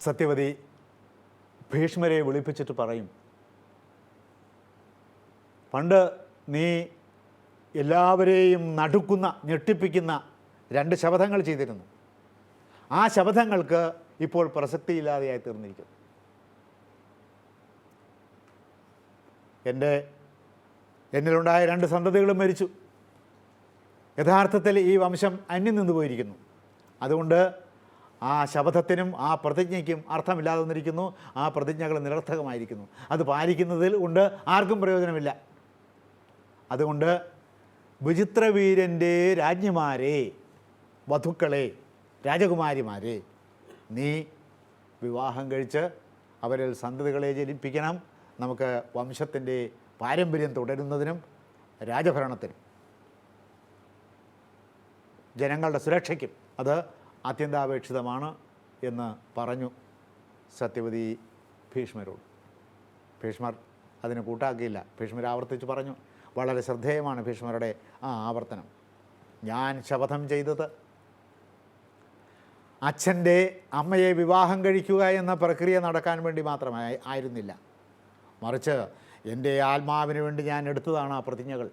സത്യവതി ഭീഷ്മരെ വിളിപ്പിച്ചിട്ട് പറയും. പണ്ട് നീ എല്ലാവരെയും നടുക്കുന്ന ഞെട്ടിപ്പിക്കുന്ന രണ്ട് ശപഥങ്ങൾ ചെയ്തിരുന്നു. ആ ശപഥങ്ങൾക്ക് ഇപ്പോൾ പ്രസക്തിയില്ലാതെയായി തീർന്നിരിക്കുന്നു. എന്റെ എന്നിലുണ്ടായ രണ്ട് സന്തതികളും മരിച്ചു. യഥാർത്ഥത്തിൽ ഈ വംശം അന്യം നിന്ന് പോയിരിക്കുന്നു. അതുകൊണ്ട് ആ ശബ്ദത്തിനും ആ പ്രതിജ്ഞയ്ക്കും അർത്ഥമില്ലാതെ വന്നിരിക്കുന്നു. ആ പ്രതിജ്ഞകൾ നിരർത്ഥകമായിരിക്കുന്നു. അത് പാലിക്കുന്നതിൽ കൊണ്ട് ആർക്കും പ്രയോജനമില്ല. അതുകൊണ്ട് വിചിത്രവീരന്റെ രാജ്ഞിമാരെ വധുക്കളെ രാജകുമാരിമാരെ നീ വിവാഹം കഴിച്ച് അവരിൽ സന്തതികളെ ജനിപ്പിക്കണം. നമുക്ക് വംശത്തിന്റെ പാരമ്പര്യം തുടരുന്നതിനും രാജഭരണത്തിനും ജനങ്ങളുടെ സുരക്ഷയ്ക്കും അത് അത്യന്താപേക്ഷിതമാണ് എന്ന് പറഞ്ഞു സത്യവതി ഭീഷ്മരോട്. ഭീഷ്മർ അതിന് കൂട്ടാക്കിയില്ല. ഭീഷ്മർ ആവർത്തിച്ച് പറഞ്ഞു വളരെ ശ്രദ്ധേയമാണ് ഭീഷ്മരുടെ ആ ആവർത്തനം. ഞാൻ ശപഥം ചെയ്തത്. അച്ഛന്റെ അമ്മയെ വിവാഹം കഴിക്കുക എന്ന പ്രക്രിയ നടക്കാൻ വേണ്ടി മാത്രമായി ആയിരുന്നില്ല. മറിച്ച് എന്റെ ആത്മാവിന് വേണ്ടി ഞാൻ എടുത്തതാണ് ആ പ്രതിജ്ഞകൾ.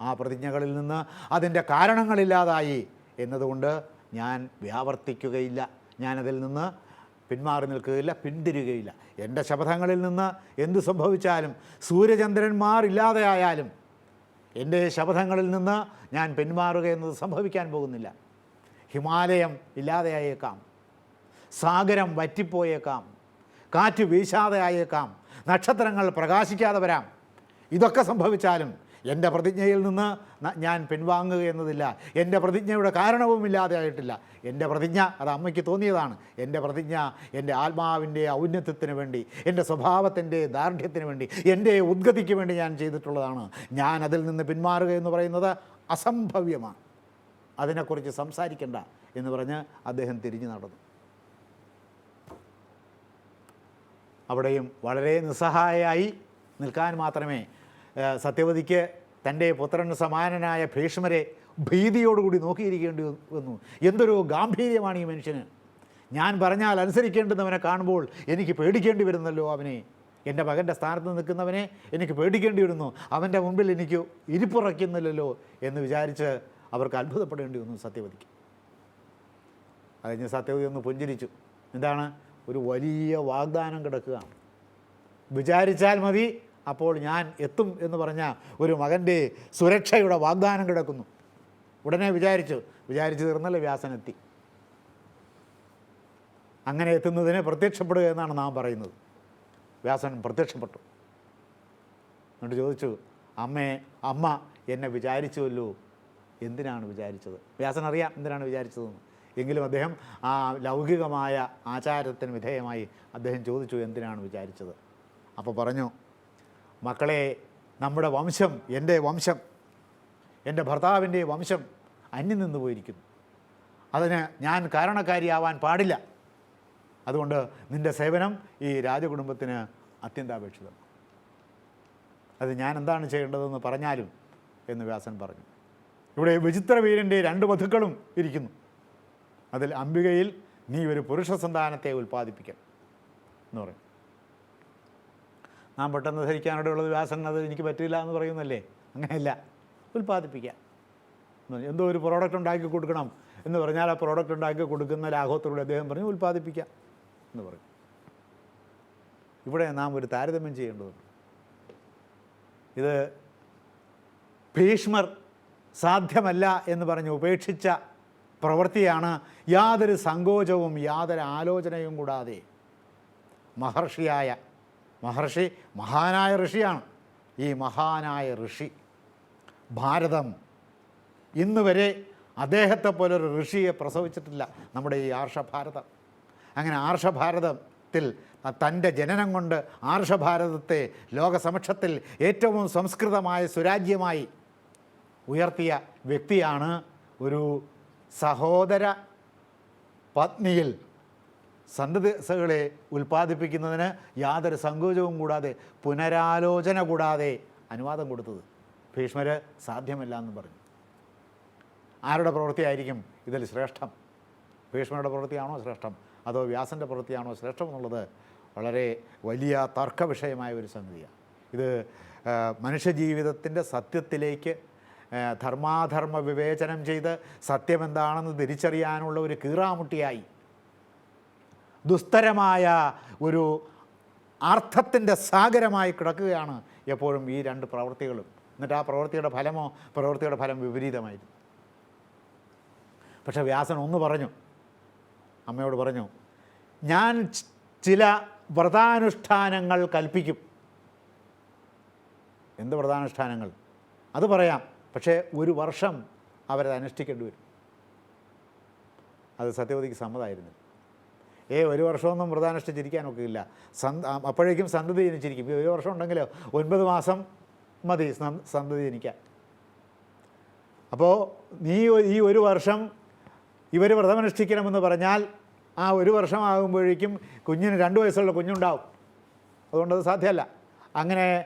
ആ പ്രതിജ്ഞകളിൽ നിന്ന് അതിന്റെ കാരണങ്ങളില്ലാതായി എന്നതുകൊണ്ട് ഞാൻ വ്യാവർത്തിക്കുകയില്ല. ഞാനതിൽ നിന്ന് പിന്മാറി നിൽക്കുകയില്ല പിന്തിരുകയില്ല. എന്റെ ശപഥങ്ങളിൽ നിന്ന് എന്തു സംഭവിച്ചാലും സൂര്യചന്ദ്രന്മാർ ഇല്ലാതെയായാലും എന്റെ ശപഥങ്ങളിൽ നിന്ന് ഞാൻ പിന്മാറുക എന്നത് സംഭവിക്കാൻ പോകുന്നില്ല. ഹിമാലയം ഇല്ലാതെയായേക്കാം. സാഗരം വറ്റിപ്പോയേക്കാം. കാറ്റ് വീശാതെ ആയേക്കാം നക്ഷത്രങ്ങൾ പ്രകാശിക്കാതെ വരാം. ഇതൊക്കെ സംഭവിച്ചാലും എന്റെ പ്രതിജ്ഞയിൽ നിന്ന് ഞാൻ പിൻവാങ്ങുക എന്നതില്ല. എന്റെ പ്രതിജ്ഞയുടെ കാരണവുമില്ലാതെ ആയിട്ടില്ല. എന്റെ പ്രതിജ്ഞ അത് അമ്മയ്ക്ക് തോന്നിയതാണ്. എന്റെ പ്രതിജ്ഞ എന്റെ ആത്മാവിന്റെ ഔന്നത്യത്തിന് വേണ്ടി എന്റെ സ്വഭാവത്തിന്റെ ദാർഢ്യത്തിന് വേണ്ടി എന്റെ ഉദ്ഗതിക്ക് വേണ്ടി ഞാൻ ചെയ്തിട്ടുള്ളതാണ്. ഞാൻ അതിൽ നിന്ന് പിന്മാറുക എന്ന് പറയുന്നത് അസംഭവ്യമാണ്. അതിനെക്കുറിച്ച് സംസാരിക്കേണ്ട എന്ന് പറഞ്ഞ് അദ്ദേഹം തിരിഞ്ഞു നടന്നു. അവിടെയും വളരെ നിസ്സഹായയായി നിൽക്കാൻ മാത്രമേ സത്യവതിക്ക് തന്റെ പുത്രന് സമാനനായ ഭീഷ്മരെ ഭീതിയോടുകൂടി നോക്കിയിരിക്കേണ്ടി വന്നു. എന്തൊരു ഗാംഭീര്യമാണ് ഈ മനുഷ്യന്. ഞാൻ പറഞ്ഞാൽ അനുസരിക്കേണ്ടുന്നവനെ കാണുമ്പോൾ എനിക്ക് പേടിക്കേണ്ടി വരുന്നല്ലോ അവനെ. എന്റെ മകന്റെ സ്ഥാനത്ത് നിൽക്കുന്നവനെ എനിക്ക് പേടിക്കേണ്ടി വരുന്നു. അവന്റെ മുമ്പിൽ എനിക്ക് ഇരിപ്പുറയ്ക്കുന്നില്ലല്ലോ എന്ന് വിചാരിച്ച് അവർക്ക് അത്ഭുതപ്പെടേണ്ടി വന്നു സത്യവതിക്ക്. അത് കഴിഞ്ഞ് സത്യവതി ഒന്ന് പുഞ്ചിരിച്ചു. എന്താണ്? ഒരു വലിയ വാഗ്ദാനം കിടക്കുകയാണ്. വിചാരിച്ചാൽ മതി അപ്പോൾ ഞാൻ എത്തും എന്ന് പറഞ്ഞ ഒരു മകന്റെ സുരക്ഷയുടെ വാഗ്ദാനം കിടക്കുന്നു. ഉടനെ വിചാരിച്ചു വിചാരിച്ചു തീർന്നല്ലേ വ്യാസനെത്തി അങ്ങനെ എത്തുന്നതിനെ പ്രത്യക്ഷപ്പെടുക എന്നാണ് നാം പറയുന്നത്. വ്യാസൻ പ്രത്യക്ഷപ്പെട്ടു. എന്നിട്ട് ചോദിച്ചു അമ്മേ അമ്മ എന്നെ വിചാരിച്ചുവല്ലോ. എന്തിനാണ് വിചാരിച്ചത്? വ്യാസൻ അറിയാം എന്തിനാണ് വിചാരിച്ചതെന്ന്. എങ്കിലും അദ്ദേഹം ആ ലൗകികമായ ആചാരത്തിന് വിധേയമായി അദ്ദേഹം ചോദിച്ചു എന്തിനാണ് വിചാരിച്ചത്? അപ്പോൾ പറഞ്ഞു മക്കളെ നമ്മുടെ വംശം എന്റെ വംശം എന്റെ ഭർത്താവിന്റെ വംശം അന്യം നിന്ന് പോയിരിക്കുന്നു. അതിന് ഞാൻ കാരണക്കാരിയാവാൻ പാടില്ല. അതുകൊണ്ട് നിന്റെ സേവനം ഈ രാജകുടുംബത്തിന് അത്യന്താപേക്ഷിതം അത് ഞാൻ എന്താണ് ചെയ്യേണ്ടതെന്ന് പറഞ്ഞാലും എന്ന് വ്യാസൻ പറഞ്ഞു. ഇവിടെ വിചിത്രവീരന്റെ രണ്ട് വധുക്കളും ഇരിക്കുന്നു. അതിൽ അംബികയിൽ നീ ഒരു പുരുഷ സന്താനത്തെ ഉൽപ്പാദിപ്പിക്കണം എന്ന് പറയും നാം പെട്ടെന്ന് ധരിക്കാനിടയുള്ളത് വ്യാസൻ അത് എനിക്ക് പറ്റില്ല എന്ന് പറയുന്നല്ലേ? അങ്ങനെയല്ല. ഉൽപ്പാദിപ്പിക്കാം. എന്തോ ഒരു പ്രോഡക്റ്റ് ഉണ്ടാക്കി കൊടുക്കണം. എന്ന് പറഞ്ഞാൽ ആ പ്രോഡക്റ്റ് ഉണ്ടാക്കി കൊടുക്കുന്ന ലാഘവത്തോടെ അദ്ദേഹം പറഞ്ഞു ഉൽപ്പാദിപ്പിക്കാം. എന്ന് പറയും ഇവിടെ നാം ഒരു താരതമ്യം ചെയ്യേണ്ടതുണ്ട്. ഇത് ഭീഷ്മർ സാധ്യമല്ല എന്ന് പറഞ്ഞ് ഉപേക്ഷിച്ച പ്രവൃത്തിയാണ് യാതൊരു സങ്കോചവും യാതൊരു ആലോചനയും കൂടാതെ മഹർഷിയായ മഹർഷി മഹാനായ ഋഷിയാണ്. ഈ മഹാനായ ഋഷി ഭാരതം. ഇന്ന് വരെ അദ്ദേഹത്തെ പോലൊരു ഋഷിയെ പ്രസവിച്ചിട്ടില്ല നമ്മുടെ ഈ ആർഷഭാരതം. അങ്ങനെ ആർഷഭാരതത്തിൽ തന്റെ ജനനം കൊണ്ട് ആർഷഭാരതത്തെ ലോകസമക്ഷത്തിൽ ഏറ്റവും സംസ്കൃതമായ സുരാജ്യമായി ഉയർത്തിയ വ്യക്തിയാണ് ഒരു സഹോദര പത്നിയിൽ സന്തതികളെ ഉൽപ്പാദിപ്പിക്കുന്നതിന് യാതൊരു സങ്കോചവും കൂടാതെ പുനരാലോചന കൂടാതെ അനുവാദം കൊടുത്തത് ഭീഷ്മർ സാധ്യമല്ല എന്ന് പറഞ്ഞു. ആരുടെ പ്രവൃത്തിയായിരിക്കും ഇതിൽ ശ്രേഷ്ഠം? ഭീഷ്മരുടെ പ്രവൃത്തിയാണോ ശ്രേഷ്ഠം? അതോ വ്യാസന്റെ പ്രവൃത്തിയാണോ ശ്രേഷ്ഠം എന്നുള്ളത് വളരെ വലിയ തർക്ക വിഷയമായ ഒരു സംഗതിയാണ്. ഇത് മനുഷ്യജീവിതത്തിന്റെ സത്യത്തിലേക്ക് ധർമാധർമ്മ വിവേചനം ചെയ്ത് സത്യമെന്താണെന്ന് തിരിച്ചറിയാനുള്ള ഒരു കീറാമുട്ടിയായി ദുസ്തരമായ ഒരു അർത്ഥത്തിന്റെ സാഗരമായി കിടക്കുകയാണ് എപ്പോഴും ഈ രണ്ട് പ്രവൃത്തികളും. എന്നിട്ട് ആ പ്രവൃത്തിയുടെ ഫലമോ പ്രവൃത്തിയുടെ ഫലം വിപരീതമായിരുന്നു. പക്ഷേ വ്യാസൻ ഒന്ന് പറഞ്ഞു. അമ്മയോട് പറഞ്ഞു ഞാൻ ചില വ്രതാനുഷ്ഠാനങ്ങൾ കൽപ്പിക്കും. എന്ത് വ്രതാനുഷ്ഠാനങ്ങൾ? അത് പറയാം. പക്ഷേ ഒരു വർഷം അവരത് അനുഷ്ഠിക്കേണ്ടി വരും. അത് സത്യവതിക്ക് സമ്മതമായിരുന്നു ഏ ഒരു വർഷമൊന്നും വ്രതാനുഷ്ഠിച്ചിരിക്കാനൊക്കെ ഇല്ല സന്ത അപ്പോഴേക്കും സന്തതി ജനിച്ചിരിക്കും. ഒരു വർഷം ഉണ്ടെങ്കിലോ ഒൻപത് മാസം മതി സന്- സന്തതി ജനിക്കാൻ. അപ്പോൾ നീ ഈ ഒരു വർഷം ഇവർ വ്രതമനുഷ്ഠിക്കണമെന്ന് പറഞ്ഞാൽ ആ ഒരു വർഷമാകുമ്പോഴേക്കും കുഞ്ഞിന് രണ്ട് വയസ്സുള്ള കുഞ്ഞുണ്ടാവും. അതുകൊണ്ടത് സാധ്യമല്ല. അങ്ങനെ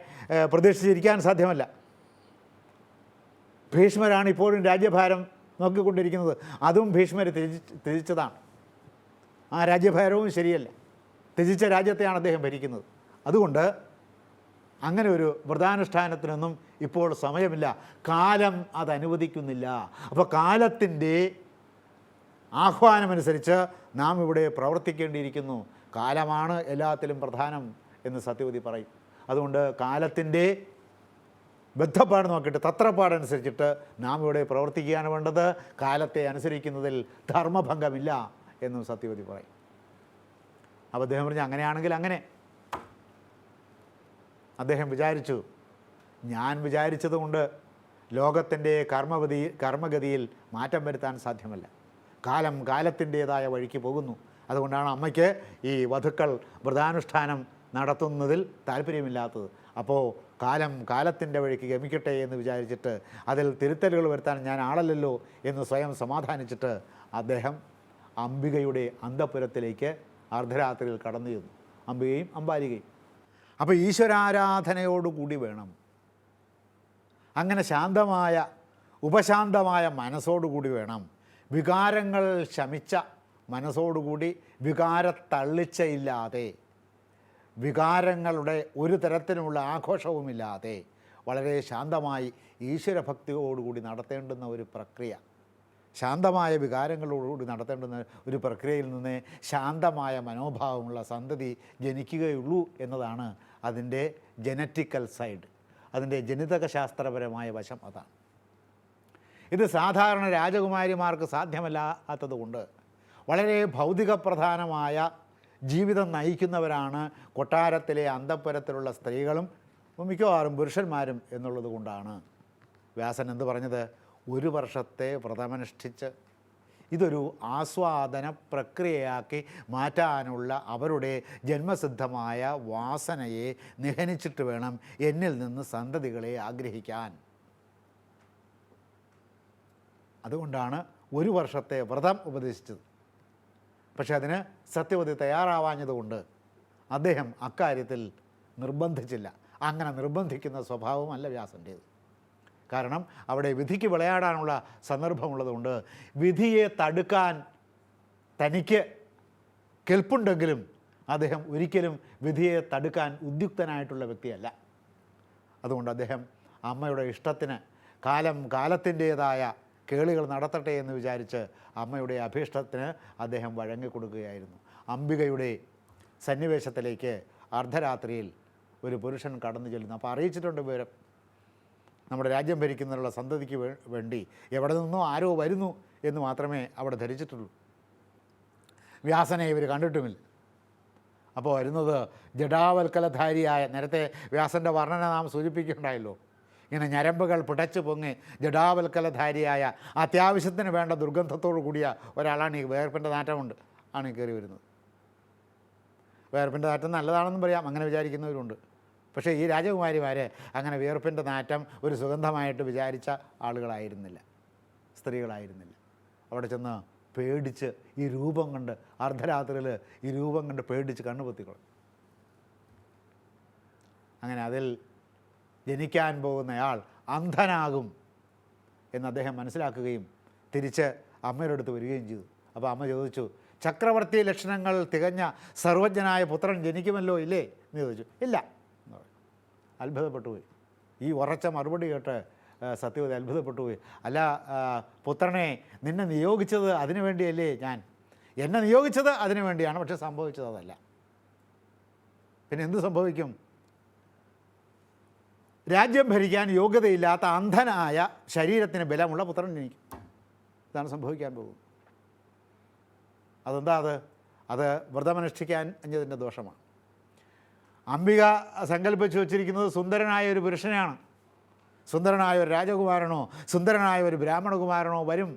പ്രതീക്ഷിച്ചിരിക്കാൻ സാധ്യമല്ല. ഭീഷ്മരാണ് ഇപ്പോഴും രാജ്യഭാരം നോക്കിക്കൊണ്ടിരിക്കുന്നത്. അതും ഭീഷ്മർ തിരിച്ച് ത്യജിച്ചതാണ്. ആ രാജ്യഭാരവും ശരിയല്ല? ത്യജിച്ച രാജ്യത്തെയാണ് അദ്ദേഹം ഭരിക്കുന്നത്. അതുകൊണ്ട് അങ്ങനെ ഒരു വ്രതാനുഷ്ഠാനത്തിനൊന്നും ഇപ്പോൾ സമയമില്ല. കാലം അത് അനുവദിക്കുന്നില്ല. അപ്പോൾ കാലത്തിന്റെ ആഹ്വാനമനുസരിച്ച് നാം ഇവിടെ പ്രവർത്തിക്കേണ്ടിയിരിക്കുന്നു. കാലമാണ് എല്ലാത്തിലും പ്രധാനം എന്ന് സത്യവതി പറയും. അതുകൊണ്ട് കാലത്തിന്റെ ബദ്ധപ്പാട് നോക്കിയിട്ട് തത്രപ്പാടനുസരിച്ചിട്ട് നാം ഇവിടെ പ്രവർത്തിക്കുകയാണ് വേണ്ടത്. കാലത്തെ അനുസരിക്കുന്നതിൽ ധർമ്മഭംഗമില്ല. എന്നും സത്യവതി പറയും. അപ്പോൾ അദ്ദേഹം പറഞ്ഞു അങ്ങനെയാണെങ്കിൽ അങ്ങനെ. അദ്ദേഹം വിചാരിച്ചു ഞാൻ വിചാരിച്ചതുകൊണ്ട് ലോകത്തിന്റെ കർമ്മഗതി കർമ്മഗതിയിൽ മാറ്റം വരുത്താൻ സാധ്യമല്ല. കാലം കാലത്തിന്റേതായ വഴിക്ക് പോകുന്നു. അതുകൊണ്ടാണ് അമ്മയ്ക്ക് ഈ വധുക്കൾ വ്രതാനുഷ്ഠാനം നടത്തുന്നതിൽ താല്പര്യമില്ലാത്തത്. അപ്പോൾ കാലം കാലത്തിന്റെ വഴിക്ക് ഗമിക്കട്ടെ എന്ന് വിചാരിച്ചിട്ട് അതിൽ തിരുത്തലുകൾ വരുത്താൻ ഞാൻ ആളല്ലല്ലോ എന്ന് സ്വയം സമാധാനിച്ചിട്ട് അദ്ദേഹം അംബികയുടെ അന്തപുരത്തിലേക്ക് അർദ്ധരാത്രിയിൽ കടന്നു ചെന്നു. അംബികയും അമ്പാലികയും അപ്പോൾ ഈശ്വരാരാധനയോടുകൂടി വേണം. അങ്ങനെ ശാന്തമായ ഉപശാന്തമായ മനസ്സോടുകൂടി വേണം. വികാരങ്ങൾ ശമിച്ച മനസ്സോടുകൂടി വികാരത്തള്ളിച്ചയില്ലാതെ വികാരങ്ങളുടെ ഒരു തരത്തിലുള്ള ആഘോഷവുമില്ലാതെ വളരെ ശാന്തമായി ഈശ്വരഭക്തിയോടുകൂടി നടത്തേണ്ടുന്ന ഒരു പ്രക്രിയ. ശാന്തമായ വികാരങ്ങളോടുകൂടി നടത്തേണ്ടുന്ന ഒരു പ്രക്രിയയിൽ നിന്ന് ശാന്തമായ മനോഭാവമുള്ള സന്തതി ജനിക്കുകയുള്ളൂ എന്നതാണ് അതിന്റെ ജനറ്റിക്കൽ സൈഡ്. അതിന്റെ ജനിതകശാസ്ത്രപരമായ വശം അതാണ്. ഇത് സാധാരണ രാജകുമാരിമാർക്ക് സാധ്യമല്ലാത്തതുകൊണ്ട് വളരെ ഭൗതിക പ്രധാനമായ ജീവിതം നയിക്കുന്നവരാണ് കൊട്ടാരത്തിലെ അന്തപ്പുരത്തിലുള്ള സ്ത്രീകളും മിക്കവാറും പുരുഷന്മാരും എന്നുള്ളത് കൊണ്ടാണ് വ്യാസൻ എന്ത് പറഞ്ഞത്? ഒരു വർഷത്തെ വ്രതമനുഷ്ഠിച്ച് ഇതൊരു ആസ്വാദന പ്രക്രിയയാക്കി മാറ്റാനുള്ള അവരുടെ ജന്മസിദ്ധമായ വാസനയെ നിഹനിച്ചിട്ട് വേണം എന്നിൽ നിന്ന് സന്തതികളെ ആഗ്രഹിക്കാൻ. അതുകൊണ്ടാണ് ഒരു വർഷത്തെ വ്രതം ഉപദേശിച്ചത്. പക്ഷെ അതിന് സത്യവതി തയ്യാറാവാഞ്ഞതുകൊണ്ട് അദ്ദേഹം അക്കാര്യത്തിൽ നിർബന്ധിച്ചില്ല. അങ്ങനെ നിർബന്ധിക്കുന്ന സ്വഭാവമല്ല വ്യാസന്റേത്. കാരണം അവിടെ വിധിക്ക് വിളയാടാനുള്ള സന്ദർഭമുള്ളതുകൊണ്ട് വിധിയെ തടുക്കാൻ തനിക്ക് കെൽപ്പുണ്ടെങ്കിലും അദ്ദേഹം ഒരിക്കലും വിധിയെ തടുക്കാൻ ഉദ്യുക്തനായിട്ടുള്ള വ്യക്തിയല്ല. അതുകൊണ്ട് അദ്ദേഹം അമ്മയുടെ ഇഷ്ടത്തിന് കാലം കാലത്തിന്റേതായ കേളികൾ നടത്തട്ടെ എന്ന് വിചാരിച്ച് അമ്മയുടെ അഭീഷ്ടത്തിന് അദ്ദേഹം വഴങ്ങിക്കൊടുക്കുകയായിരുന്നു. അംബികയുടെ സന്നിവേശത്തിലേക്ക് അർദ്ധരാത്രിയിൽ ഒരു പുരുഷൻ കടന്നു ചെല്ലുന്നു അപ്പോൾ അറിയിച്ചിട്ടുണ്ട് വിവരം. നമ്മുടെ രാജ്യം ഭരിക്കുന്നതിനുള്ള സന്തതിക്ക് വേണ്ടി എവിടെ നിന്നോ ആരോ വരുന്നു എന്ന് മാത്രമേ അവിടെ ധരിച്ചിട്ടുള്ളൂ. വ്യാസനെ ഇവർ കണ്ടിട്ടുമില്ല. അപ്പോൾ വരുന്നത് ജഡാവൽക്കലധാരിയായ നേരത്തെ വ്യാസന്റെ വർണന നാം സൂചിപ്പിക്കുകയുണ്ടായല്ലോ ഇങ്ങനെ ഞരമ്പുകൾ പിടച്ചു പൊങ്ങി ജഡാവൽക്കലധാരിയായ അത്യാവശ്യത്തിന് വേണ്ട ദുർഗന്ധത്തോടു കൂടിയ ഒരാളാണ് ഈ വേർപ്പിന്റെ നാറ്റമുണ്ട് ആണ് കയറി വരുന്നത്. വേർപ്പിന്റെ നാറ്റം നല്ലതാണെന്നും പറയാം അങ്ങനെ വിചാരിക്കുന്നവരുണ്ട്. പക്ഷേ ഈ രാജകുമാരിമാർ അങ്ങനെ വിയർപ്പിന്റെ നാറ്റം ഒരു സുഗന്ധമായിട്ട് വിചാരിച്ച ആളുകളായിരുന്നില്ല. സ്ത്രീകളായിരുന്നില്ല. അവിടെ ചെന്ന് പേടിച്ച് ഈ രൂപം കണ്ട് അർദ്ധരാത്രിയിൽ ഈ രൂപം കണ്ട് പേടിച്ച് കണ്ണുപൊത്തിക്കൊള്ളും അങ്ങനെ അതിൽ ജനിക്കാൻ പോകുന്നയാൾ അന്ധനാകും എന്ന് അദ്ദേഹം മനസ്സിലാക്കുകയും തിരിച്ച് അമ്മയുടെ അടുത്ത് വരികയും ചെയ്തു. അപ്പോൾ അമ്മ ചോദിച്ചു ചക്രവർത്തി ലക്ഷണങ്ങൾ തികഞ്ഞ സർവജ്ഞനായ പുത്രൻ ജനിക്കുമല്ലോ ഇല്ലേ? എന്ന് ചോദിച്ചു. ഇല്ല. അത്ഭുതപ്പെട്ടു പോയി ഈ ഉറച്ച മറുപടി കേട്ട് സത്യവതി അത്ഭുതപ്പെട്ടു പോയി അല്ല പുത്രനെ നിന്നെ നിയോഗിച്ചത് അതിനു വേണ്ടിയല്ലേ ഞാൻ. എന്നെ നിയോഗിച്ചത് അതിനു വേണ്ടിയാണ് പക്ഷെ സംഭവിച്ചത് അതല്ല. പിന്നെ എന്ത് സംഭവിക്കും? രാജ്യം ഭരിക്കാൻ യോഗ്യതയില്ലാത്ത അന്ധനായ ശരീരത്തിന് ബലമുള്ള പുത്രൻ എനിക്ക് ഇതാണ് സംഭവിക്കാൻ പോകുന്നത്. അതെന്താ അത്? അത് വ്രതമനുഷ്ഠിക്കാൻ അഞ്ഞതിന്റെ ദോഷമാണ്. അംബിക സങ്കല്പിച്ച് വച്ചിരിക്കുന്നത് സുന്ദരനായ ഒരു പുരുഷനെയാണ്. സുന്ദരനായ ഒരു രാജകുമാരനോ സുന്ദരനായ ഒരു ബ്രാഹ്മണകുമാരനോ വരും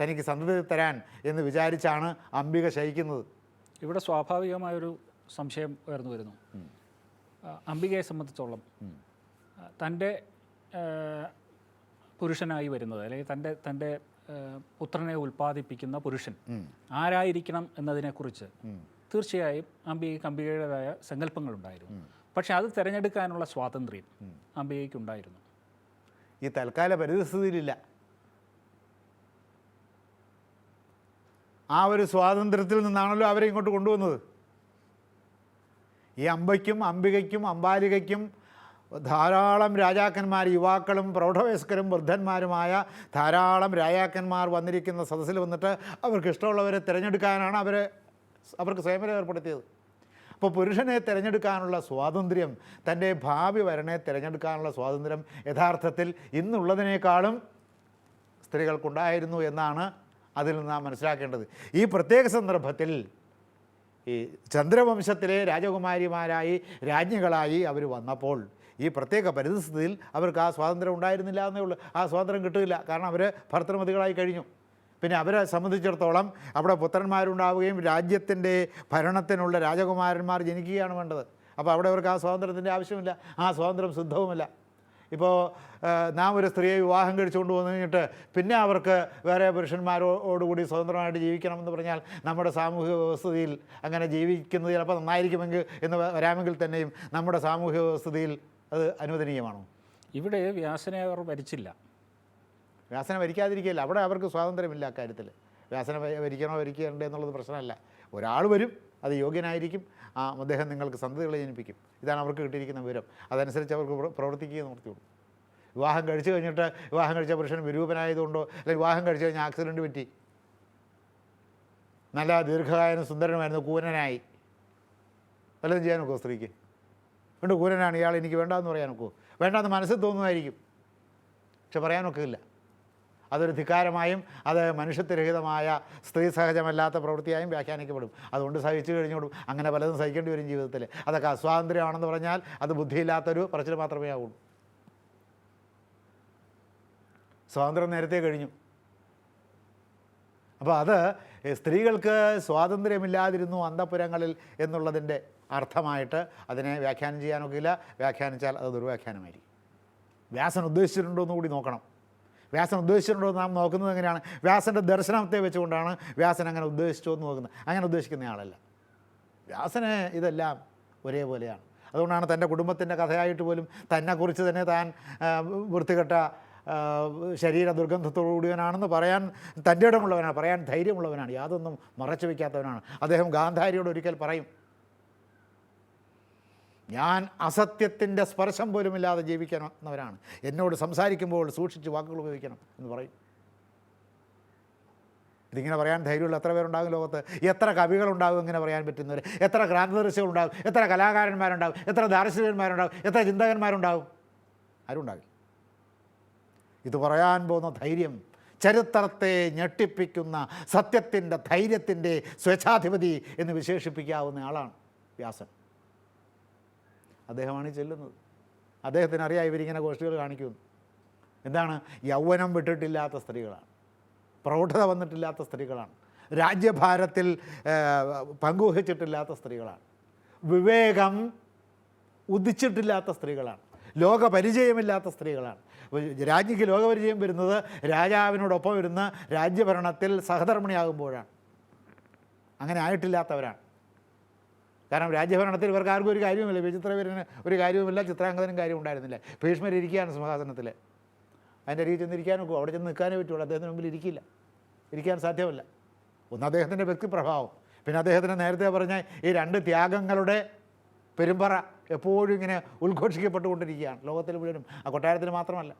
തനിക്ക് സന്തതി തരാൻ എന്ന് വിചാരിച്ചാണ് അംബിക ശയിക്കുന്നത്. ഇവിടെ സ്വാഭാവികമായൊരു സംശയം ഉയർന്നു വരുന്നു. അംബികയെ സംബന്ധിച്ചോളം തന്റെ പുരുഷനായി വരുന്നത് അല്ലെങ്കിൽ തന്റെ തന്റെ പുത്രനെ ഉൽപ്പാദിപ്പിക്കുന്ന പുരുഷൻ ആരായിരിക്കണം എന്നതിനെക്കുറിച്ച് തീർച്ചയായും അംബികയ്ക്ക് അംബികയുടേതായ സങ്കല്പങ്ങളുണ്ടായിരുന്നു. പക്ഷെ അത് തിരഞ്ഞെടുക്കാനുള്ള സ്വാതന്ത്ര്യം അംബികയ്ക്ക് ഉണ്ടായിരുന്നു ഈ തൽക്കാല പരിതസ്ഥിതിയിലില്ല. ആ ഒരു സ്വാതന്ത്ര്യത്തിൽ നിന്നാണല്ലോ അവരെ ഇങ്ങോട്ട് കൊണ്ടുവന്നത്. ഈ അമ്പയ്ക്കും അംബികയ്ക്കും അമ്പാലികയ്ക്കും ധാരാളം രാജാക്കന്മാർ യുവാക്കളും പ്രൗഢവയസ്കരും വൃദ്ധന്മാരുമായ ധാരാളം രാജാക്കന്മാർ വന്നിരിക്കുന്ന സദസ്സിൽ വന്നിട്ട് അവർക്ക് ഇഷ്ടമുള്ളവരെ തിരഞ്ഞെടുക്കാനാണ് അവരെ അവർക്ക് സ്വയംവരം ഏർപ്പെടുത്തിയത്. അപ്പോൾ പുരുഷനെ തിരഞ്ഞെടുക്കാനുള്ള സ്വാതന്ത്ര്യം തന്റെ ഭാവി വരനെ തിരഞ്ഞെടുക്കാനുള്ള സ്വാതന്ത്ര്യം യഥാർത്ഥത്തിൽ ഇന്നുള്ളതിനേക്കാളും സ്ത്രീകൾക്കുണ്ടായിരുന്നു എന്നാണ് അതിൽ നിന്ന് നാം മനസ്സിലാക്കേണ്ടത്. ഈ പ്രത്യേക സന്ദർഭത്തിൽ ഈ ചന്ദ്രവംശത്തിലെ രാജകുമാരിമാരായി രാജ്ഞികളായി അവർ വന്നപ്പോൾ ഈ പ്രത്യേക പരിതസ്ഥിതിയിൽ അവർക്ക് ആ സ്വാതന്ത്ര്യം ഉണ്ടായിരുന്നില്ല എന്നേ ഉള്ളൂ. ആ സ്വാതന്ത്ര്യം കിട്ടില്ല കാരണം അവർ ഭർത്തൃമതികളായി കഴിഞ്ഞു. പിന്നെ അവരെ സംബന്ധിച്ചിടത്തോളം അവിടെ പുത്രന്മാരുണ്ടാവുകയും രാജ്യത്തിന്റെ ഭരണത്തിനുള്ള രാജകുമാരന്മാർ ജനിക്കുകയാണ് വേണ്ടത്. അപ്പോൾ അവിടെ അവർക്ക് ആ സ്വാതന്ത്ര്യത്തിന്റെ ആവശ്യമില്ല ആ സ്വാതന്ത്ര്യം സിദ്ധവുമില്ല. ഇപ്പോൾ നാം ഒരു സ്ത്രീയെ വിവാഹം കഴിച്ചുകൊണ്ട് വന്നു കഴിഞ്ഞിട്ട് പിന്നെ അവർക്ക് വേറെ പുരുഷന്മാരോടുകൂടി സ്വതന്ത്രമായിട്ട് ജീവിക്കണമെന്ന് പറഞ്ഞാൽ നമ്മുടെ സാമൂഹിക വ്യവസ്ഥിതിയിൽ അങ്ങനെ ജീവിക്കുന്നത് ചിലപ്പോൾ നന്നായിരിക്കുമെങ്കിൽ എന്ന് വരാമെങ്കിൽ തന്നെയും നമ്മുടെ സാമൂഹിക വ്യവസ്ഥിതിയിൽ അത് അനുവദനീയമാണോ? ഇവിടെ വ്യാസനെ അവർ ഭരിച്ചില്ല. വ്യാസന ഭരിക്കാതിരിക്കുകയില്ല. അവിടെ അവർക്ക് സ്വാതന്ത്ര്യമില്ല അക്കാര്യത്തിൽ വ്യാസന ഭരിക്കണോ ഭരിക്കേണ്ടേ എന്നുള്ളത് പ്രശ്നമല്ല. ഒരാൾ വരും അത് യോഗ്യനായിരിക്കും ആ അദ്ദേഹം നിങ്ങൾക്ക് സന്തതികളെ ജനിപ്പിക്കും. ഇതാണ് അവർക്ക് കിട്ടിയിരിക്കുന്ന വിവരം. അതനുസരിച്ച് അവർക്ക് പ്ര- പ്രവർത്തിക്കുക നിർത്തിയുള്ളൂ വിവാഹം കഴിച്ചു കഴിഞ്ഞിട്ട് വിവാഹം കഴിച്ച പുരുഷൻ വിരൂപനായതുകൊണ്ടോ അല്ലെങ്കിൽ വിവാഹം കഴിച്ചു കഴിഞ്ഞാൽ ആക്സിഡന്റ് പറ്റി. നല്ല ദീർഘകായനും സുന്ദരനുമായിരുന്നു കൂനനായി. വല്ലതും ചെയ്യാൻ നോക്കുമോ സ്ത്രീക്ക്? ഉണ്ട് കൂനനാണ് ഇയാൾ എനിക്ക് വേണ്ടാന്ന് പറയാൻ നോക്കുമോ വേണ്ടാന്ന് മനസ്സിൽ തോന്നുമായിരിക്കും. പക്ഷെ പറയാനൊക്കില്ല. അതൊരു ധിക്കാരമായും അത് മനുഷ്യത്വരഹിതമായ സ്ത്രീ സഹജമല്ലാത്ത പ്രവൃത്തിയായും വ്യാഖ്യാനിക്കപ്പെടും. അതുകൊണ്ട് സഹിച്ചു കഴിഞ്ഞോടും. അങ്ങനെ പലതും സഹിക്കേണ്ടി വരും ജീവിതത്തിൽ. അതൊക്കെ അസ്വാതന്ത്ര്യമാണെന്ന് പറഞ്ഞാൽ അത് ബുദ്ധിയില്ലാത്തൊരു പറച്ചിൽ മാത്രമേ ആവുള്ളൂ. സ്വാതന്ത്ര്യം നേരത്തെ കഴിഞ്ഞു. അപ്പോൾ അത് സ്ത്രീകൾക്ക് സ്വാതന്ത്ര്യമില്ലാതിരുന്നു അന്തപുരങ്ങളിൽ എന്നുള്ളതിന്റെ അർത്ഥമായിട്ട് അതിനെ വ്യാഖ്യാനം ചെയ്യാനൊക്കില്ല. വ്യാഖ്യാനിച്ചാൽ അത് ദുർവ്യാഖ്യാനമായിരിക്കും. വ്യാസൻ ഉദ്ദേശിച്ചിട്ടുണ്ടോ എന്ന് കൂടി നോക്കണം. വ്യാസൻ ഉദ്ദേശിച്ചിട്ടുണ്ടോ നാം നോക്കുന്നത് എങ്ങനെയാണ്? വ്യാസന്റെ ദർശനത്തെ വെച്ചുകൊണ്ടാണ് വ്യാസൻ അങ്ങനെ ഉദ്ദേശിച്ചോ എന്ന് നോക്കുന്നത്. അങ്ങനെ ഉദ്ദേശിക്കുന്ന ആളല്ല. വ്യാസന് ഇതെല്ലാം ഒരേപോലെയാണ്. അതുകൊണ്ടാണ് തന്റെ കുടുംബത്തിന്റെ കഥയായിട്ട് പോലും തന്നെക്കുറിച്ച് തന്നെ താൻ വൃത്തികെട്ട ശരീര ദുർഗന്ധത്തോടുകൂടിയവനാണെന്ന് പറയാൻ തന്റെ ഇടമുള്ളവനാണ് പറയാൻ ധൈര്യമുള്ളവനാണ് യാതൊന്നും മറച്ചു വയ്ക്കാത്തവനാണ് അദ്ദേഹം ഗാന്ധാരിയോട് ഒരിക്കൽ പറയും ഞാൻ അസത്യത്തിന്റെ സ്പർശം പോലുമില്ലാതെ ജീവിക്കണമെന്നവരാണ് എന്നോട് സംസാരിക്കുമ്പോൾ സൂക്ഷിച്ച് വാക്കുകൾ ഉപയോഗിക്കണം എന്ന് പറയും. ഇതിങ്ങനെ പറയാൻ ധൈര്യമുള്ള എത്ര പേരുണ്ടാകും ലോകത്ത്? എത്ര കവികളുണ്ടാകും ഇങ്ങനെ പറയാൻ പറ്റുന്നവർ എത്ര ക്രാന്തദർശികളുണ്ടാകും എത്ര കലാകാരന്മാരുണ്ടാകും? എത്ര ദാർശനികന്മാരുണ്ടാകും? എത്ര ചിന്തകന്മാരുണ്ടാകും? ആരുണ്ടാകില്ല ഇത് പറയാൻ പോകുന്ന ധൈര്യം ചരിത്രത്തെ ഞെട്ടിപ്പിക്കുന്ന സത്യത്തിന്റെ ധൈര്യത്തിന്റെ സ്വേച്ഛാധിപതി എന്ന് വിശേഷിപ്പിക്കാവുന്ന ആളാണ് വ്യാസൻ. അദ്ദേഹമാണ് ചെല്ലുന്നത്. അദ്ദേഹത്തിന് അറിയാം ഇവരിങ്ങനെ ഗോഷ്ഠികൾ കാണിക്കുന്നു. എന്താണ്? യൗവനം വിട്ടിട്ടില്ലാത്ത സ്ത്രീകളാണ്. പ്രൗഢത വന്നിട്ടില്ലാത്ത സ്ത്രീകളാണ്. രാജ്യഭാരത്തിൽ പങ്കുവഹിച്ചിട്ടില്ലാത്ത സ്ത്രീകളാണ്. വിവേകം ഉദിച്ചിട്ടില്ലാത്ത സ്ത്രീകളാണ്. ലോകപരിചയമില്ലാത്ത സ്ത്രീകളാണ്. രാജ്ഞിക്ക് ലോകപരിചയം വരുന്നത് രാജാവിനോടൊപ്പം ഇരുന്ന് രാജ്യഭരണത്തിൽ സഹധർമ്മിണിയാകുമ്പോഴാണ്. അങ്ങനെ ആയിട്ടില്ലാത്തവരാണ്. കാരണം രാജ്യഭരണത്തിൽ ഇവർക്ക് ആർക്കും ഒരു കാര്യവുമില്ല. വിചിത്രവീരന് ഒരു കാര്യവുമില്ല ചിത്രാംഗതനും കാര്യം ഉണ്ടായിരുന്നില്ല. ഭീഷ്മർ ഇരിക്കുകയാണ് സിംഹാസനത്തിൽ അതിന്റെ അരികിൽ ചെന്ന് ഇരിക്കാനൊക്കെ അവിടെ ചെന്ന് നിൽക്കാനേ പറ്റുള്ളൂ. അദ്ദേഹത്തിന് മുമ്പിൽ ഇരിക്കില്ല. ഇരിക്കാൻ സാധ്യമല്ല. ഒന്ന് അദ്ദേഹത്തിന്റെ വ്യക്തിപ്രഭാവം. പിന്നെ അദ്ദേഹത്തിന് നേരത്തെ പറഞ്ഞ ഈ രണ്ട് ത്യാഗങ്ങളുടെ പെരുമ്പറ എപ്പോഴും ഇങ്ങനെ ഉദ്ഘോഷിക്കപ്പെട്ടുകൊണ്ടിരിക്കുകയാണ്. ലോകത്തിൽ മുഴുവനും. ആ കൊട്ടാരത്തിൽ മാത്രമല്ല.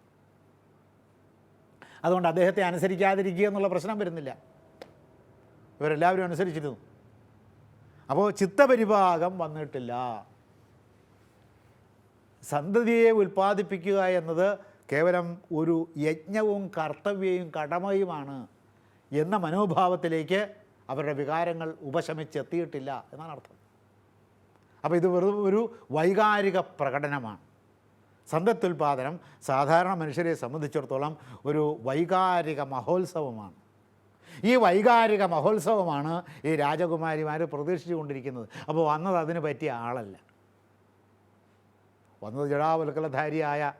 അതുകൊണ്ട് അദ്ദേഹത്തെ അനുസരിക്കാതിരിക്കുക എന്നുള്ള പ്രശ്നം വരുന്നില്ല. ഇവരെല്ലാവരും അനുസരിച്ചിരുന്നു. അപ്പോൾ ചിത്തപരിഭാഗം വന്നിട്ടില്ല. സന്തതിയെ ഉൽപ്പാദിപ്പിക്കുക എന്നത് കേവലം ഒരു യജ്ഞവും കർത്തവ്യവും കടമയുമാണ് എന്ന മനോഭാവത്തിലേക്ക് അവരുടെ വികാരങ്ങൾ ഉപശമിച്ചെത്തിയിട്ടില്ല എന്നാണ് അർത്ഥം. അപ്പോൾ ഇത് വെറും ഒരു വൈകാരിക പ്രകടനമാണ്. സന്തത്യുൽപാദനം സാധാരണ മനുഷ്യരെ സംബന്ധിച്ചിടത്തോളം ഒരു വൈകാരിക മഹോത്സവമാണ്. ഈ വൈകാരിക മഹോത്സവമാണ് ഈ രാജകുമാരിമാർ പ്രതീക്ഷിച്ചുകൊണ്ടിരിക്കുന്നത്. അപ്പോൾ വന്നത് അതിന് പറ്റിയ ആളല്ല. വന്നത് ജടാവൽക്കലധാരിയായ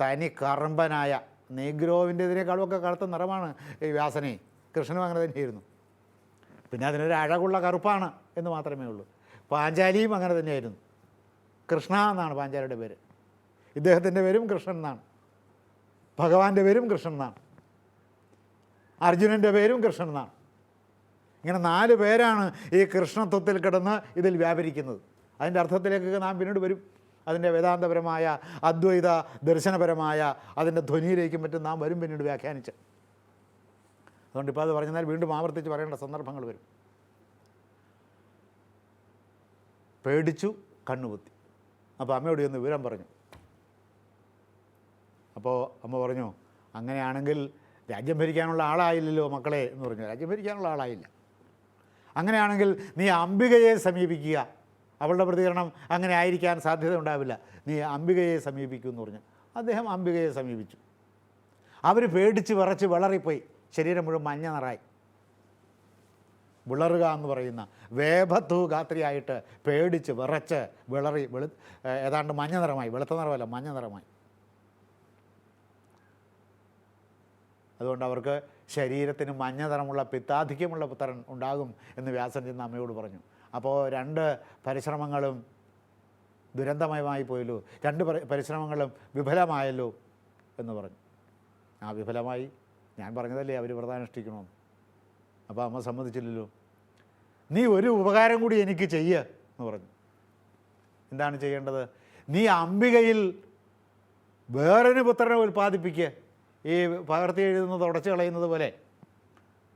തനി കറമ്പനായ നെഗ്രോവിന്റെതിനേക്കാളുമൊക്കെ കറുത്ത നിറമാണ് ഈ വ്യാസനെ. കൃഷ്ണനും അങ്ങനെ തന്നെയായിരുന്നു. പിന്നെ അതിനൊരു അഴകുള്ള കറുപ്പാണ് എന്ന് മാത്രമേ ഉള്ളൂ. പാഞ്ചാലിയും അങ്ങനെ തന്നെയായിരുന്നു. കൃഷ്ണ എന്നാണ് പാഞ്ചാലിയുടെ പേര്. ഇദ്ദേഹത്തിന്റെ പേരും കൃഷ്ണൻ എന്നാണ്. ഭഗവാന്റെ പേരും കൃഷ്ണൻ എന്നാണ്. അർജുനന്റെ പേരും കൃഷ്ണൻ എന്നാണ്. ഇങ്ങനെ നാല് പേരാണ് ഈ കൃഷ്ണത്വത്തിൽ കിടന്ന് ഇതിൽ വ്യാപരിക്കുന്നത്. അതിന്റെ അർത്ഥത്തിലേക്കൊക്കെ നാം പിന്നീട് വരും. അതിന്റെ വേദാന്തപരമായ അദ്വൈത ദർശനപരമായ അതിന്റെ ധ്വനിയിലേക്കും മറ്റും നാം വരും പിന്നീട് വ്യാഖ്യാനിച്ച്. അതുകൊണ്ട് ഇപ്പോൾ അത് പറഞ്ഞാൽ വീണ്ടും ആവർത്തിച്ച് പറയേണ്ട സന്ദർഭങ്ങൾ വരും. പേടിച്ചു കണ്ണുപൊത്തി. അപ്പോൾ അമ്മയോട് ചെന്ന് വിവരം പറഞ്ഞു. അപ്പോൾ അമ്മ പറഞ്ഞു അങ്ങനെയാണെങ്കിൽ രാജ്യം ഭരിക്കാനുള്ള ആളായില്ലല്ലോ മക്കളെ എന്ന് പറഞ്ഞു. രാജ്യം ഭരിക്കാനുള്ള ആളായില്ല. അങ്ങനെയാണെങ്കിൽ നീ അംബികയെ സമീപിക്കുക. അവളുടെ പ്രതികരണം അങ്ങനെ ആയിരിക്കാൻ സാധ്യത ഉണ്ടാവില്ല. നീ അംബികയെ സമീപിക്കൂ എന്ന് പറഞ്ഞു. അദ്ദേഹം അംബികയെ സമീപിച്ചു. അവർ പേടിച്ച് വിറച്ച് വിളറിപ്പോയി. ശരീരം മുഴുവൻ മഞ്ഞ നിറായി വിളറുക എന്ന് പറയുന്ന വേഭത്തു ഗാത്രിയായിട്ട് പേടിച്ച് വിറച്ച് വിളറി വെളു ഏതാണ്ട് മഞ്ഞ നിറമായി. വെളുത്ത നിറമല്ല മഞ്ഞ നിറമായി. അതുകൊണ്ട് അവർക്ക് ശരീരത്തിന് മഞ്ഞതരമുള്ള പിത്താധിക്യമുള്ള പുത്രൻ ഉണ്ടാകും എന്ന് വ്യാസൻ ചെന്ന് അമ്മയോട് പറഞ്ഞു. അപ്പോൾ രണ്ട് പരിശ്രമങ്ങളും ദുരന്തമയമായി പോയല്ലോ. രണ്ട് പരിശ്രമങ്ങളും വിഫലമായല്ലോ എന്ന് പറഞ്ഞു. ആ വിഫലമായി ഞാൻ പറഞ്ഞതല്ലേ അവർ വ്രതാനുഷ്ഠിക്കണമെന്ന് അപ്പോൾ അമ്മ സമ്മതിച്ചില്ലല്ലോ. നീ ഒരു ഉപകാരം കൂടി എനിക്ക് ചെയ്യ എന്ന് പറഞ്ഞു. എന്താണ് ചെയ്യേണ്ടത്? നീ അംബികയിൽ വേറൊരു പുത്രനെ ഉൽപ്പാദിപ്പിക്കുക ഈ പകർത്തി എഴുതുന്നത് തുടച്ച് കളയുന്നത് പോലെ.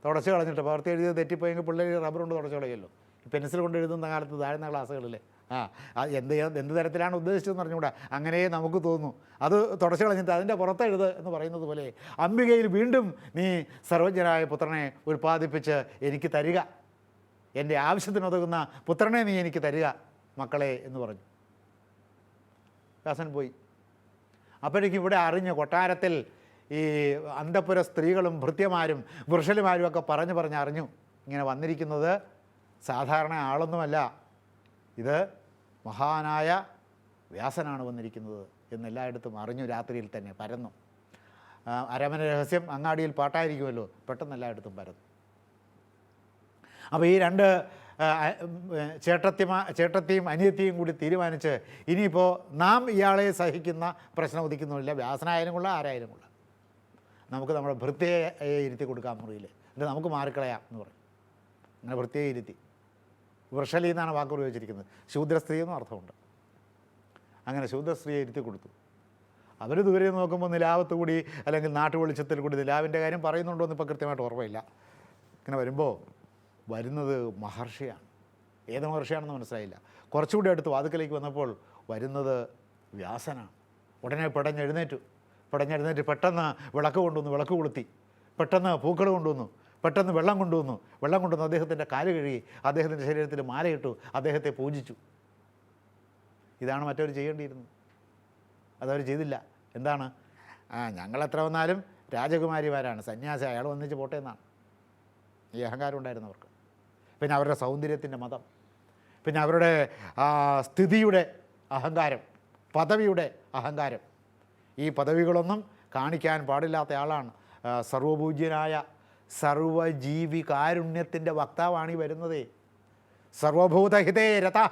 തുടച്ച് കളഞ്ഞിട്ട് പകർത്തി എഴുതിയത് തെറ്റിപ്പോയെങ്കിൽ പിള്ളേർ റബ്ബർ കൊണ്ട് തുടച്ച് കളയുമല്ലോ. പെൻസിൽ കൊണ്ട് എഴുതുന്ന കാലത്ത് താഴ്ന്ന ക്ലാസ്സുകളിൽ. ആ എന്ത് എന്ത് തരത്തിലാണ് ഉദ്ദേശിച്ചതെന്ന് പറഞ്ഞുകൂടാ അങ്ങനെ നമുക്ക് തോന്നുന്നു. അത് തുടച്ച് കളഞ്ഞിട്ട് അതിന്റെ പുറത്തെഴുത് എന്ന് പറയുന്നത് പോലെ അംബികയിൽ വീണ്ടും നീ സർവജ്ഞനായ പുത്രനെ ഉൽപ്പാദിപ്പിച്ച് എനിക്ക് തരിക. എന്റെ ആവശ്യത്തിനുതകുന്ന പുത്രനെ നീ എനിക്ക് തരിക മക്കളെ എന്ന് പറഞ്ഞു. വ്യാസൻ പോയി. അപ്പോഴേക്കും ഇവിടെ അറിഞ്ഞ് കൊട്ടാരത്തിൽ ഈ അന്തപുര സ്ത്രീകളും ഭൃത്യമാരും വൃഷലുമാരും ഒക്കെ പറഞ്ഞു പറഞ്ഞ് അറിഞ്ഞു. ഇങ്ങനെ വന്നിരിക്കുന്നത് സാധാരണ ആളൊന്നുമല്ല. ഇത് മഹാനായ വ്യാസനാണ് വന്നിരിക്കുന്നത് എന്നെല്ലായിടത്തും അറിഞ്ഞു രാത്രിയിൽ തന്നെ പരന്നു. അരമന രഹസ്യം അങ്ങാടിയിൽ പാട്ടായിരിക്കുമല്ലോ. പെട്ടെന്ന് എല്ലായിടത്തും പരന്നു. അപ്പോൾ ഈ രണ്ട് ചേട്ടത്തിമാ ചേട്ടത്തിയും അനിയത്തിയും കൂടി തീരുമാനിച്ച് ഇനിയിപ്പോൾ നാം ഇയാളെ സഹിക്കുന്ന പ്രശ്നം ഉദിക്കുന്നുമില്ല. വ്യാസനായാലും കൊള്ളാം ആരായാലും കൊള്ള. നമുക്ക് നമ്മുടെ ഭൃത്യയെ ഇരുത്തി കൊടുക്കാൻ മുറിയിൽ എന്നിട്ട് നമുക്ക് മാറിക്കളയാം എന്ന് പറയും. അങ്ങനെ വൃത്തിയെ ഇരുത്തി. വൃഷലി എന്നാണ് വാക്ക് ഉപയോഗിച്ചിരിക്കുന്നത്. ശൂദ്രസ്ത്രീ എന്നും അർത്ഥമുണ്ട്. അങ്ങനെ ശൂദ്രസ്ത്രീയെ ഇരുത്തി കൊടുത്തു. അവർ ദൂരെ നോക്കുമ്പോൾ നിലാവത്ത് കൂടി അല്ലെങ്കിൽ നാട്ടു വെളിച്ചത്തിൽ കൂടി നിലാവിന്റെ കാര്യം പറയുന്നുണ്ടോ എന്ന് ഇപ്പോൾ കൃത്യമായിട്ട് ഓർമ്മയില്ല. ഇങ്ങനെ വരുമ്പോൾ വരുന്നത് മഹർഷിയാണ്. ഏത് മഹർഷിയാണെന്ന് മനസ്സിലായില്ല. കുറച്ചുകൂടി അടുത്ത് വാതുക്കലേക്ക് വന്നപ്പോൾ വരുന്നത് വ്യാസനാണ്. ഉടനെ പിടഞ്ഞെഴുന്നേറ്റു പിടഞ്ഞെഴുന്നേറ്റ് പെട്ടെന്ന് വിളക്ക് കൊണ്ടുവന്നു വിളക്ക് കൊളുത്തി. പെട്ടെന്ന് പൂക്കൾ കൊണ്ടുവന്നു പെട്ടെന്ന് വെള്ളം കൊണ്ടുവന്നു. വെള്ളം കൊണ്ടുവന്ന് അദ്ദേഹത്തിന്റെ കാൽ കഴുകി അദ്ദേഹത്തിന്റെ ശരീരത്തിൽ മാലയിട്ടു അദ്ദേഹത്തെ പൂജിച്ചു. ഇതാണ് മറ്റവർ ചെയ്യേണ്ടിയിരുന്നത്. അതവർ ചെയ്തില്ല. എന്താണ്? ആ എത്ര വന്നാലും രാജകുമാരിമാരാണ്. സന്യാസി അയാൾ ഒന്നിച്ച് പോട്ടെ എന്നാണ്. ഈ അഹങ്കാരം ഉണ്ടായിരുന്നവർക്ക് പിന്നെ അവരുടെ സൗന്ദര്യത്തിന്റെ മതം. പിന്നെ അവരുടെ സ്ഥിതിയുടെ അഹങ്കാരം പദവിയുടെ അഹങ്കാരം. ഈ പദവികളൊന്നും കാണിക്കാൻ പാടില്ലാത്ത ആളാണ്. സർവപൂജ്യനായ സർവജീവി കാരുണ്യത്തിന്റെ വക്താവാണ് ഈ വരുന്നത്. സർവഭൂതഹിതേ രഥ.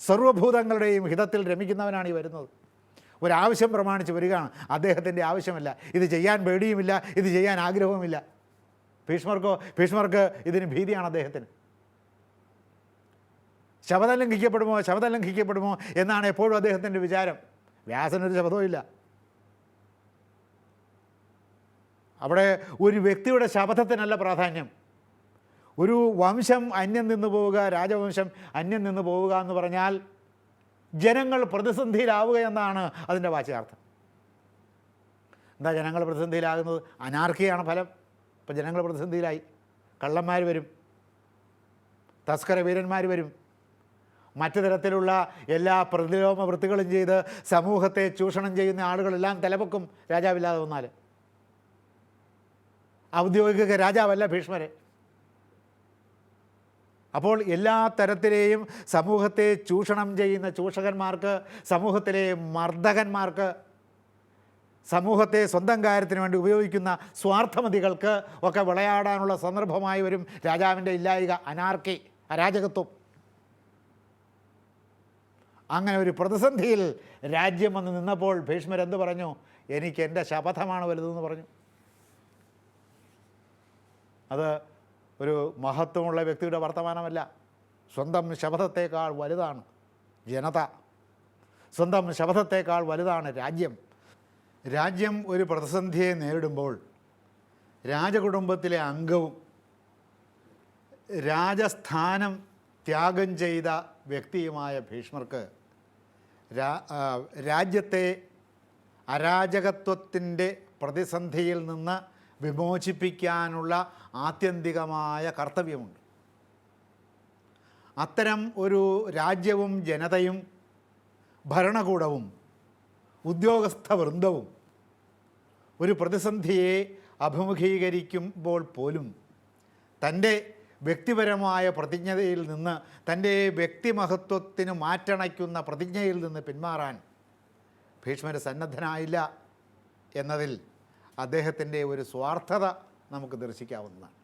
സർവഭൂതങ്ങളുടെയും ഹിതത്തിൽ രമിക്കുന്നവനാണ് ഈ വരുന്നത്. ഒരാവശ്യം പ്രമാണിച്ച് വരികയാണ്. അദ്ദേഹത്തിന്റെ ആവശ്യമല്ല. ഇത് ചെയ്യാൻ പേടിയുമില്ല. ഇത് ചെയ്യാൻ ആഗ്രഹവുമില്ല. ഭീഷ്മർക്കോ ഭീഷ്മർക്ക് ഇതിന് ഭീതിയാണ് അദ്ദേഹത്തിന്. ശബദം ലംഘിക്കപ്പെടുമോ? ശബദം ലംഘിക്കപ്പെടുമോ? എന്നാണ് എപ്പോഴും അദ്ദേഹത്തിന്റെ വിചാരം. വ്യാസനൊരു ശബ്ദവും ഇല്ല അവിടെ ഒരു വ്യക്തിയുടെ ശബ്ദത്തിനല്ല പ്രാധാന്യം. ഒരു വംശം അന്യം നിന്ന് പോവുക രാജവംശം അന്യം നിന്ന് പോവുക എന്ന് പറഞ്ഞാൽ ജനങ്ങൾ പ്രതിസന്ധിയിലാവുക എന്നാണ് അതിന്റെ വാച്യാർത്ഥം. എന്താ ജനങ്ങൾ പ്രതിസന്ധിയിലാകുന്നത്? അനാർക്കിയാണ് ഫലം. ഇപ്പം ജനങ്ങൾ പ്രതിസന്ധിയിലായി. കള്ളന്മാർ വരും. തസ്കര വീരന്മാർ വരും. മറ്റു തരത്തിലുള്ള എല്ലാ പ്രതിലോമ വൃത്തികളും ചെയ്ത് സമൂഹത്തെ ചൂഷണം ചെയ്യുന്ന ആളുകളെല്ലാം തലപൊക്കും രാജാവില്ലാതെ വന്നാൽ. ഔദ്യോഗിക രാജാവല്ല ഭീഷ്മരെ. അപ്പോൾ എല്ലാ തരത്തിലെയും സമൂഹത്തെ ചൂഷണം ചെയ്യുന്ന ചൂഷകന്മാർക്ക് സമൂഹത്തിലെ മർദ്ദകന്മാർക്ക് സമൂഹത്തെ സ്വന്തം കാര്യത്തിന് വേണ്ടി ഉപയോഗിക്കുന്ന സ്വാർത്ഥമതികൾക്ക് ഒക്കെ വിളയാടാനുള്ള സന്ദർഭമായി വരും രാജാവിന്റെ ഇല്ലായിക അനാർക്കി അരാജകത്വം. അങ്ങനെ ഒരു പ്രതിസന്ധിയിൽ രാജ്യം വന്ന് നിന്നപ്പോൾ ഭീഷ്മർ എന്ത് പറഞ്ഞു? എനിക്ക് എന്റെ ശപഥമാണ് വലുതെന്ന് പറഞ്ഞു. അത് ഒരു മഹത്വമുള്ള വ്യക്തിയുടെ വർത്തമാനമല്ല. സ്വന്തം ശപഥത്തേക്കാൾ വലുതാണ് ജനത. സ്വന്തം ശപഥത്തേക്കാൾ വലുതാണ് രാജ്യം. രാജ്യം ഒരു പ്രതിസന്ധിയെ നേരിടുമ്പോൾ രാജകുടുംബത്തിലെ അംഗവും രാജസ്ഥാനം ത്യാഗം ചെയ്ത വ്യക്തിയുമായ ഭീഷ്മർക്ക് രാജ്യത്തെ അരാജകത്വത്തിന്റെ പ്രതിസന്ധിയിൽ നിന്ന് വിമോചിപ്പിക്കാനുള്ള ആത്യന്തികമായ കർത്തവ്യമുണ്ട്. അത്തരം ഒരു രാജ്യവും ജനതയും ഭരണകൂടവും ഉദ്യോഗസ്ഥ വൃന്ദവും ഒരു പ്രതിസന്ധിയെ അഭിമുഖീകരിക്കുമ്പോൾ പോലും തന്റെ വ്യക്തിപരമായ പ്രതിജ്ഞതയിൽ നിന്ന് തന്റെ വ്യക്തിമഹത്വത്തിന് മാറ്റണയ്ക്കുന്ന പ്രതിജ്ഞയിൽ നിന്ന് പിന്മാറാൻ ഭീഷ്മർ സന്നദ്ധനായില്ല എന്നതിൽ അദ്ദേഹത്തിന്റെ ഒരു സ്വാർത്ഥത നമുക്ക് ദർശിക്കാവുന്നതാണ്.